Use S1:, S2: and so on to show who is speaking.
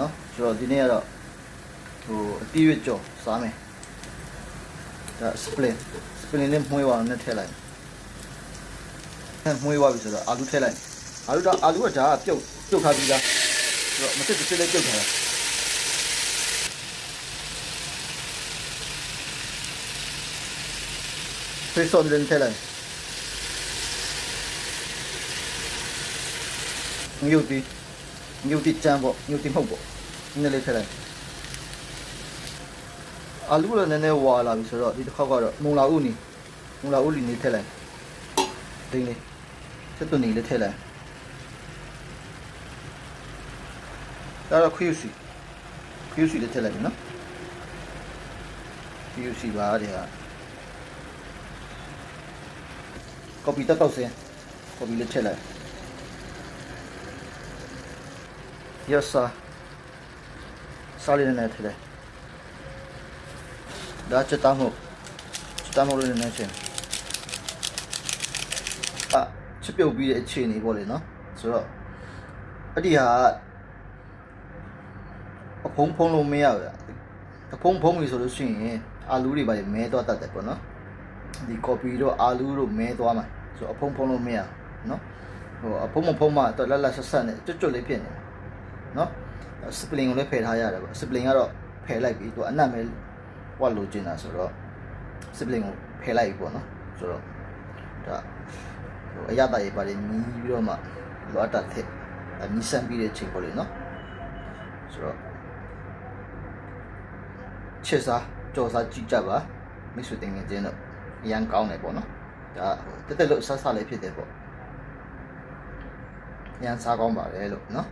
S1: နော်ဆိုတော့ဒီနေ့ကတော့ဟိုအတီးရွက်ကြော်စားမယ်ဒါစပလင်စပလင်နဲ့မှုေးပါနဲ့ထည့်လိုက်အဲမှုေးပါပြီဆိုတော့အာလူထည့်လိုက်အာလူတော့အာလူကဒါကပြုတ်ပြုတ်ထားပြီးသားဆိုတော့မစစ်စစ်လေးပြုတ်ထားတာဖေးစော်တဲ့ထည့်လိုက်မြုပ်ပြီး မြုပ်တိချမ်းပေါ့မြုပ်တိမဟုတ်ပေါ့နည်းနည်းလေးထည့်လိုက်အာလူလည်းနည်းနည်းဝါလာပြီဆိုတော့ဒီတစ်ခေါက်ကတော့မုံလာဥနီမုံလာဥလီနေထည့်လိုက်ဒိန်းလေးစက်သွနေလေးထည့်လိုက်ဒါတော့ခရူစီခရူစီလေးထည့်လိုက်ပြီနော်ခရူစီပါတဲ့ဟာကော်ပီတက်တော့စင်ကော်ပီလေးထည့်လိုက် Yes sir စားလေးနဲ့ထည့်လိုက်ဒါချက်တမ်းမို့ချက်တမ်းမို့လေးနဲ့ချင်းအာချက်ပြုတ်ပြီးတဲ့အခြေအနေပေါ့လေနော်ဆိုတော့အဲ့ဒီဟာအဖုံးဖုံးလို့မရဘူးအဖုံးဖုံးပြီဆိုလို့ရှိရင်အာလူတွေပါမဲတော့တတ်တယ်ပေါ့နော်ဒီ copy တော့အာလူတို့မဲသွားမှာဆိုတော့အဖုံးဖုံးလို့မရဘူးနော်ဟိုအဖုံးမဖုံးမှတော့လက်လက်ဆက်ဆက်နဲ့ကျွတ်ကျွတ်လေးဖြစ်နေတယ် နော်စပလင်ကိုလည်းဖယ်ထားရတယ်ပေါ့စပလင်ကတော့ဖယ်လိုက်ပြီသူအနက်မဲ့ဝတ်လို့ကျင်တာဆိုတော့စပလင်ကိုဖယ်လိုက်ပြီပေါ့နော်ဆိုတော့ဒါဟိုအရတာရေးပါတယ်မြည်ပြီးတော့မှလောအတာထက်အမြည်ဆန်းပြီးတဲ့ချိန်ပေါ့လေနော်ဆိုတော့ချစ်စားကြော်စားကြည့်ကြပါမိတ်ဆွေတင်ငယ်ချင်းတော့အရန်ကောင်းတယ်ပေါ့နော်ဒါဟိုတက်တက်လို့ဆဆလေးဖြစ်တယ်ပေါ့ရန်စားကောင်းပါတယ်လို့နော်